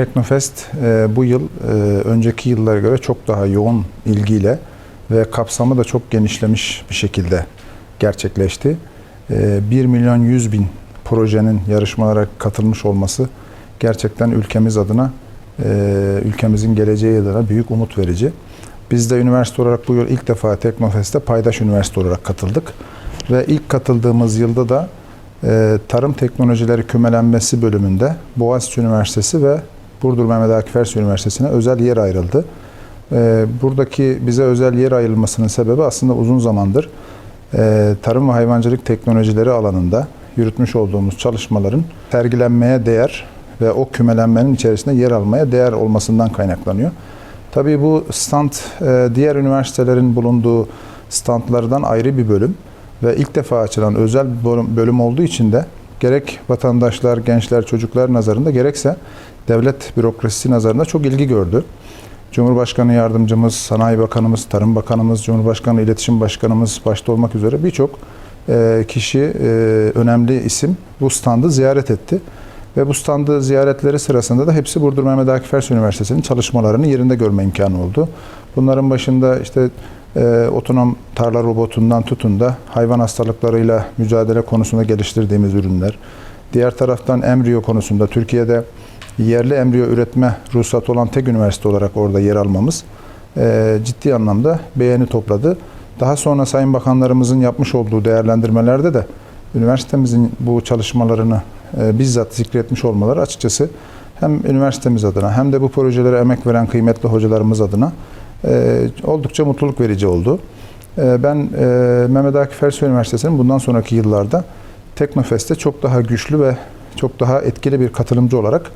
Teknofest e, bu yıl e, önceki yıllara göre çok daha yoğun ilgiyle ve kapsamı da çok genişlemiş bir şekilde gerçekleşti. E, 1 milyon 100 bin projenin yarışmalara katılmış olması gerçekten ülkemiz adına, e, ülkemizin geleceği adına büyük umut verici. Biz de üniversite olarak bu yıl ilk defa Teknofest'te paydaş üniversite olarak katıldık. Ve ilk katıldığımız yılda da e, Tarım Teknolojileri Kümelenmesi bölümünde Boğaziçi Üniversitesi ve Burdur Mehmet Akif Ersoy Üniversitesi'ne özel yer ayrıldı. E, buradaki bize özel yer ayrılmasının sebebi aslında uzun zamandır e, tarım ve hayvancılık teknolojileri alanında yürütmüş olduğumuz çalışmaların sergilenmeye değer ve o kümelenmenin içerisinde yer almaya değer olmasından kaynaklanıyor. Tabii bu stand e, diğer üniversitelerin bulunduğu standlardan ayrı bir bölüm ve ilk defa açılan özel bölüm olduğu için de gerek vatandaşlar, gençler, çocuklar nazarında gerekse devlet bürokrasisi nazarında çok ilgi gördü. Cumhurbaşkanı Yardımcımız, Sanayi Bakanımız, Tarım Bakanımız, Cumhurbaşkanı İletişim Başkanımız başta olmak üzere birçok e, kişi, e, önemli isim bu standı ziyaret etti. Ve bu standı ziyaretleri sırasında da hepsi Burdur Mehmet Akif Ersoy Üniversitesi'nin çalışmalarını yerinde görme imkanı oldu. Bunların başında işte e, otonom tarla robotundan tutun da hayvan hastalıklarıyla mücadele konusunda geliştirdiğimiz ürünler. Diğer taraftan embriyo konusunda Türkiye'de yerli embriyo üretme ruhsatı olan tek üniversite olarak orada yer almamız e, ciddi anlamda beğeni topladı. Daha sonra Sayın Bakanlarımızın yapmış olduğu değerlendirmelerde de üniversitemizin bu çalışmalarını e, bizzat zikretmiş olmaları açıkçası hem üniversitemiz adına hem de bu projelere emek veren kıymetli hocalarımız adına e, oldukça mutluluk verici oldu. E, ben e, Mehmet Akif Ersoy Üniversitesi'nin bundan sonraki yıllarda Teknofest'te çok daha güçlü ve çok daha etkili bir katılımcı olarak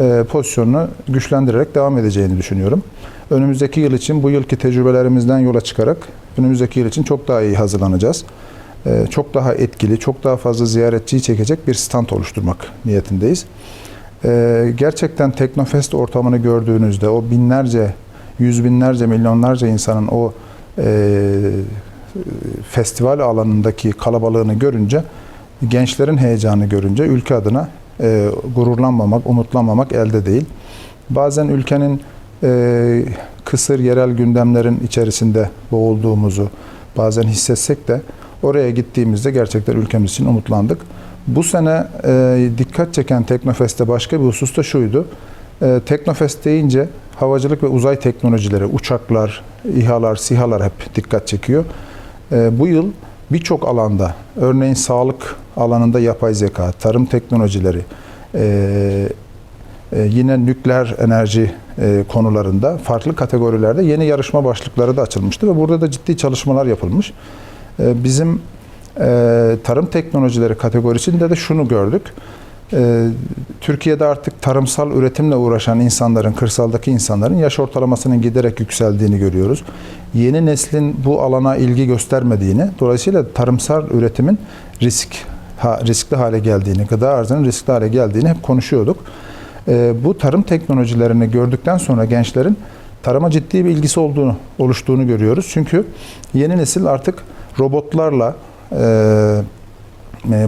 e, pozisyonunu güçlendirerek devam edeceğini düşünüyorum. Önümüzdeki yıl için bu yılki tecrübelerimizden yola çıkarak önümüzdeki yıl için çok daha iyi hazırlanacağız. E, çok daha etkili, çok daha fazla ziyaretçiyi çekecek bir stand oluşturmak niyetindeyiz. Gerçekten Teknofest ortamını gördüğünüzde o binlerce, yüz binlerce, milyonlarca insanın o e, festival alanındaki kalabalığını görünce, gençlerin heyecanı görünce ülke adına e, gururlanmamak, umutlanmamak elde değil. Bazen ülkenin e, kısır yerel gündemlerin içerisinde boğulduğumuzu bazen hissetsek de oraya gittiğimizde gerçekten ülkemiz için umutlandık. Bu sene e, dikkat çeken Teknofest'te başka bir husus da şuydu. E, Teknofest deyince havacılık ve uzay teknolojileri, uçaklar, İHA'lar, SİHA'lar hep dikkat çekiyor. E, bu yıl birçok alanda, örneğin sağlık alanında yapay zeka, tarım teknolojileri, e, e, yine nükleer enerji e, konularında farklı kategorilerde yeni yarışma başlıkları da açılmıştı ve burada da ciddi çalışmalar yapılmış. E, bizim e, tarım teknolojileri kategorisinde de şunu gördük. E, Türkiye'de artık tarımsal üretimle uğraşan insanların, kırsaldaki insanların yaş ortalamasının giderek yükseldiğini görüyoruz. Yeni neslin bu alana ilgi göstermediğini, dolayısıyla tarımsal üretimin risk ha, riskli hale geldiğini, gıda arzının riskli hale geldiğini hep konuşuyorduk. E, bu tarım teknolojilerini gördükten sonra gençlerin tarıma ciddi bir ilgisi olduğunu, oluştuğunu görüyoruz. Çünkü yeni nesil artık robotlarla e,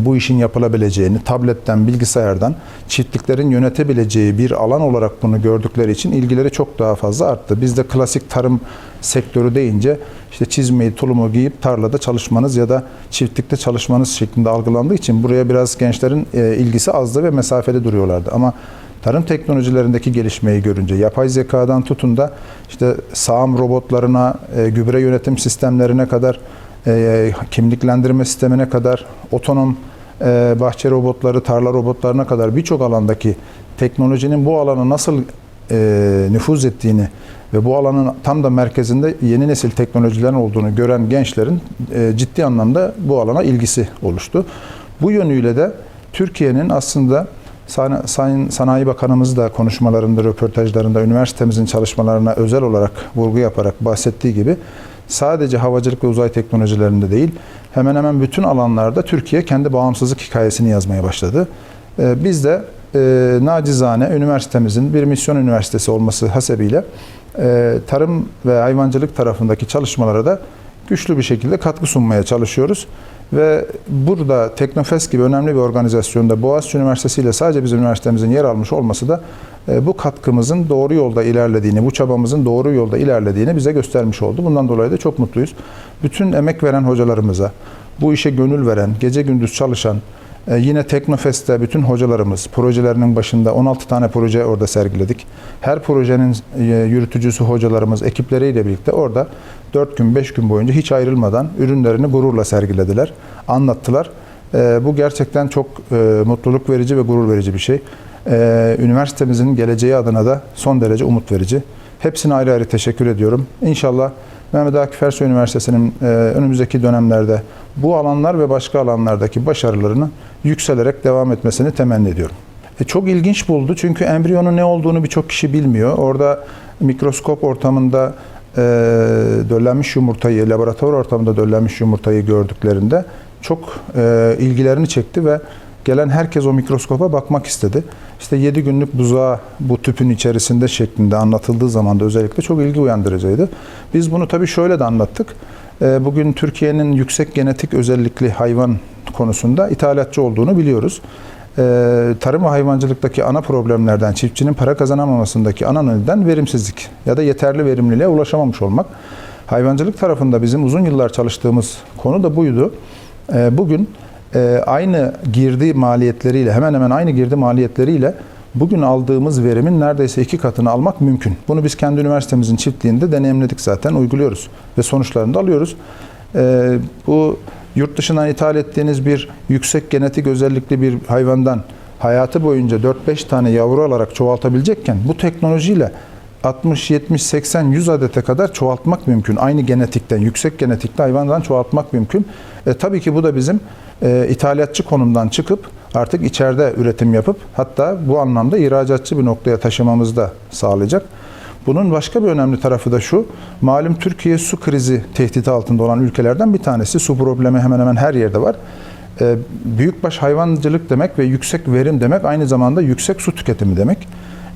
bu işin yapılabileceğini, tabletten, bilgisayardan çiftliklerin yönetebileceği bir alan olarak bunu gördükleri için ilgileri çok daha fazla arttı. Biz de klasik tarım sektörü deyince işte çizmeyi, tulumu giyip tarlada çalışmanız ya da çiftlikte çalışmanız şeklinde algılandığı için buraya biraz gençlerin e, ilgisi azdı ve mesafeli duruyorlardı. Ama tarım teknolojilerindeki gelişmeyi görünce yapay zekadan tutun da işte sağım robotlarına, e, gübre yönetim sistemlerine kadar e, kimliklendirme sistemine kadar, otonom e, bahçe robotları, tarla robotlarına kadar birçok alandaki teknolojinin bu alana nasıl e, nüfuz ettiğini ve bu alanın tam da merkezinde yeni nesil teknolojilerin olduğunu gören gençlerin e, ciddi anlamda bu alana ilgisi oluştu. Bu yönüyle de Türkiye'nin aslında Sayın Sanayi Bakanımız da konuşmalarında, röportajlarında üniversitemizin çalışmalarına özel olarak vurgu yaparak bahsettiği gibi sadece havacılık ve uzay teknolojilerinde değil, hemen hemen bütün alanlarda Türkiye kendi bağımsızlık hikayesini yazmaya başladı. Ee, Biz de e, nacizane üniversitemizin bir misyon üniversitesi olması hasebiyle e, tarım ve hayvancılık tarafındaki çalışmalara da güçlü bir şekilde katkı sunmaya çalışıyoruz. Ve burada Teknofest gibi önemli bir organizasyonda Boğaziçi Üniversitesi ile sadece bizim üniversitemizin yer almış olması da e, bu katkımızın doğru yolda ilerlediğini, bu çabamızın doğru yolda ilerlediğini bize göstermiş oldu. Bundan dolayı da çok mutluyuz. Bütün emek veren hocalarımıza, bu işe gönül veren, gece gündüz çalışan, Yine Teknofest'te bütün hocalarımız projelerinin başında 16 tane proje orada sergiledik. Her projenin e, yürütücüsü hocalarımız ekipleriyle birlikte orada 4 gün 5 gün boyunca hiç ayrılmadan ürünlerini gururla sergilediler, anlattılar. E, Bu gerçekten çok e, mutluluk verici ve gurur verici bir şey. E, Üniversitemizin geleceği adına da son derece umut verici. Hepsine ayrı ayrı teşekkür ediyorum. İnşallah Mehmet Akif Ersoy Üniversitesi'nin e, önümüzdeki dönemlerde bu alanlar ve başka alanlardaki başarılarını yükselerek devam etmesini temenni ediyorum. E, çok ilginç buldu çünkü embriyonun ne olduğunu birçok kişi bilmiyor. Orada mikroskop ortamında e, döllenmiş yumurtayı, laboratuvar ortamında döllenmiş yumurtayı gördüklerinde çok e, ilgilerini çekti ve gelen herkes o mikroskopa bakmak istedi. İşte 7 günlük buzağı bu tüpün içerisinde şeklinde anlatıldığı zaman da özellikle çok ilgi uyandırıcıydı. Biz bunu tabii şöyle de anlattık. E, Bugün Türkiye'nin yüksek genetik özellikli hayvan konusunda ithalatçı olduğunu biliyoruz. Ee, Tarım ve hayvancılıktaki ana problemlerden, çiftçinin para kazanamamasındaki ana neden verimsizlik ya da yeterli verimliliğe ulaşamamış olmak. Hayvancılık tarafında bizim uzun yıllar çalıştığımız konu da buydu. Ee, Bugün e, aynı girdi maliyetleriyle, hemen hemen aynı girdi maliyetleriyle bugün aldığımız verimin neredeyse iki katını almak mümkün. Bunu biz kendi üniversitemizin çiftliğinde deneyimledik zaten, uyguluyoruz ve sonuçlarını da alıyoruz. Ee, Bu yurt dışından ithal ettiğiniz bir yüksek genetik özellikli bir hayvandan hayatı boyunca 4-5 tane yavru alarak çoğaltabilecekken bu teknolojiyle 60, 70, 80, 100 adete kadar çoğaltmak mümkün. Aynı genetikten, yüksek genetikte hayvandan çoğaltmak mümkün. E, tabii ki bu da bizim e, ithalatçı konumdan çıkıp artık içeride üretim yapıp hatta bu anlamda ihracatçı bir noktaya taşımamızı da sağlayacak. Bunun başka bir önemli tarafı da şu. Malum Türkiye su krizi tehdidi altında olan ülkelerden bir tanesi. Su problemi hemen hemen her yerde var. Ee, büyükbaş hayvancılık demek ve yüksek verim demek aynı zamanda yüksek su tüketimi demek.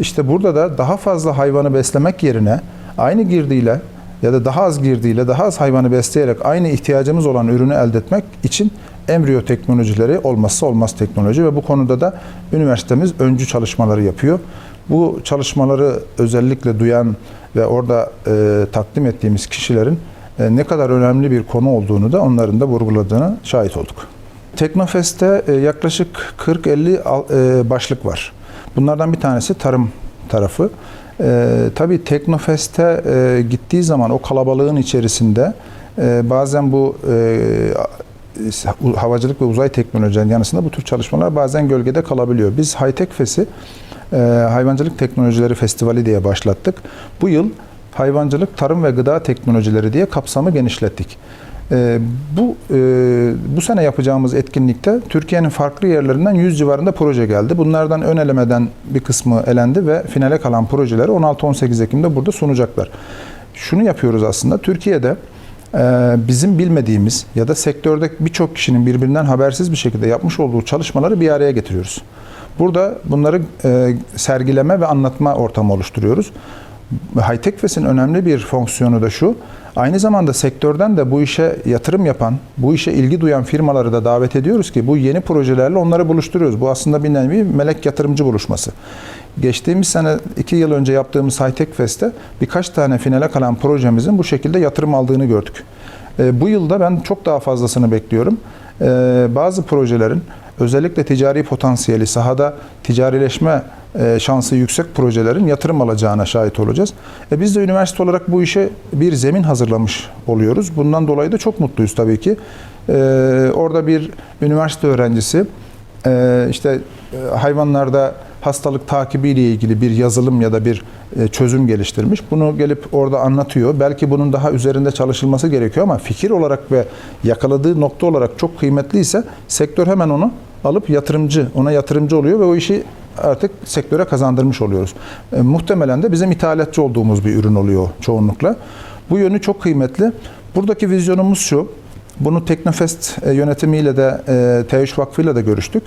İşte burada da daha fazla hayvanı beslemek yerine aynı girdiyle ya da daha az girdiyle daha az hayvanı besleyerek aynı ihtiyacımız olan ürünü elde etmek için embriyo teknolojileri olmazsa olmaz teknoloji ve bu konuda da üniversitemiz öncü çalışmaları yapıyor. Bu çalışmaları özellikle duyan ve orada e, takdim ettiğimiz kişilerin e, ne kadar önemli bir konu olduğunu da onların da vurguladığını şahit olduk. Teknofest'te e, yaklaşık 40-50 al- e, başlık var. Bunlardan bir tanesi tarım tarafı. E, tabii Teknofest'e e, gittiği zaman o kalabalığın içerisinde e, bazen bu e, havacılık ve uzay teknolojilerinin yanısında bu tür çalışmalar bazen gölgede kalabiliyor. Biz Hightech Fest'i e, Hayvancılık Teknolojileri Festivali diye başlattık. Bu yıl hayvancılık, tarım ve gıda teknolojileri diye kapsamı genişlettik. E, bu e, bu sene yapacağımız etkinlikte Türkiye'nin farklı yerlerinden 100 civarında proje geldi. Bunlardan ön elemeden bir kısmı elendi ve finale kalan projeleri 16-18 Ekim'de burada sunacaklar. Şunu yapıyoruz aslında. Türkiye'de e, bizim bilmediğimiz ya da sektörde birçok kişinin birbirinden habersiz bir şekilde yapmış olduğu çalışmaları bir araya getiriyoruz. Burada bunları e, sergileme ve anlatma ortamı oluşturuyoruz. Hightech Fest'in önemli bir fonksiyonu da şu. Aynı zamanda sektörden de bu işe yatırım yapan, bu işe ilgi duyan firmaları da davet ediyoruz ki bu yeni projelerle onları buluşturuyoruz. Bu aslında bir nevi melek yatırımcı buluşması. Geçtiğimiz sene, iki yıl önce yaptığımız Hightech Fest'te birkaç tane finale kalan projemizin bu şekilde yatırım aldığını gördük. E, bu yılda ben çok daha fazlasını bekliyorum. E, bazı projelerin özellikle ticari potansiyeli, sahada ticarileşme e, şansı yüksek projelerin yatırım alacağına şahit olacağız. E biz de üniversite olarak bu işe bir zemin hazırlamış oluyoruz. Bundan dolayı da çok mutluyuz tabii ki. E, orada bir üniversite öğrencisi e, işte e, hayvanlarda hastalık takibiyle ilgili bir yazılım ya da bir e, çözüm geliştirmiş. Bunu gelip orada anlatıyor. Belki bunun daha üzerinde çalışılması gerekiyor ama fikir olarak ve yakaladığı nokta olarak çok kıymetliyse sektör hemen onu alıp yatırımcı, ona yatırımcı oluyor ve o işi artık sektöre kazandırmış oluyoruz. E, muhtemelen de bizim ithalatçı olduğumuz bir ürün oluyor çoğunlukla. Bu yönü çok kıymetli. Buradaki vizyonumuz şu. Bunu Teknofest e, yönetimiyle de e, T3 Vakfı ile de görüştük.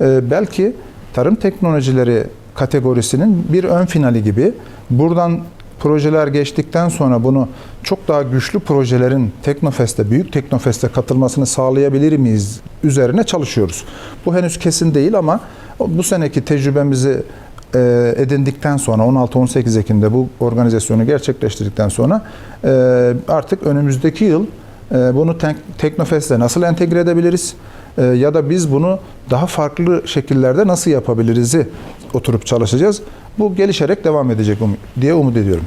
E, belki tarım teknolojileri kategorisinin bir ön finali gibi buradan projeler geçtikten sonra bunu çok daha güçlü projelerin Teknofest'e, büyük Teknofest'e katılmasını sağlayabilir miyiz üzerine çalışıyoruz. Bu henüz kesin değil ama bu seneki tecrübemizi e, edindikten sonra 16-18 Ekim'de bu organizasyonu gerçekleştirdikten sonra e, artık önümüzdeki yıl e, bunu Tek- Teknofest'e nasıl entegre edebiliriz e, ya da biz bunu daha farklı şekillerde nasıl yapabiliriz'i oturup çalışacağız. Bu gelişerek devam edecek um- diye umut ediyorum.